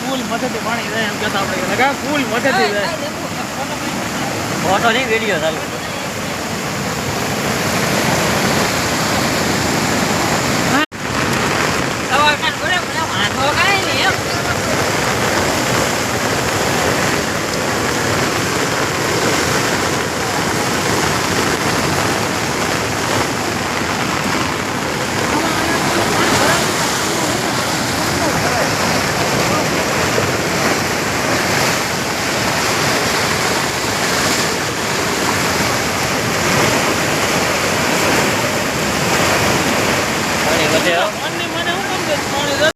ફૂલ મથેથી પાણી જાય એમ કહેતા આપણે ફૂલ મથેથી જાય ફોટો નહીં વીડિયો ચાલુ. છે.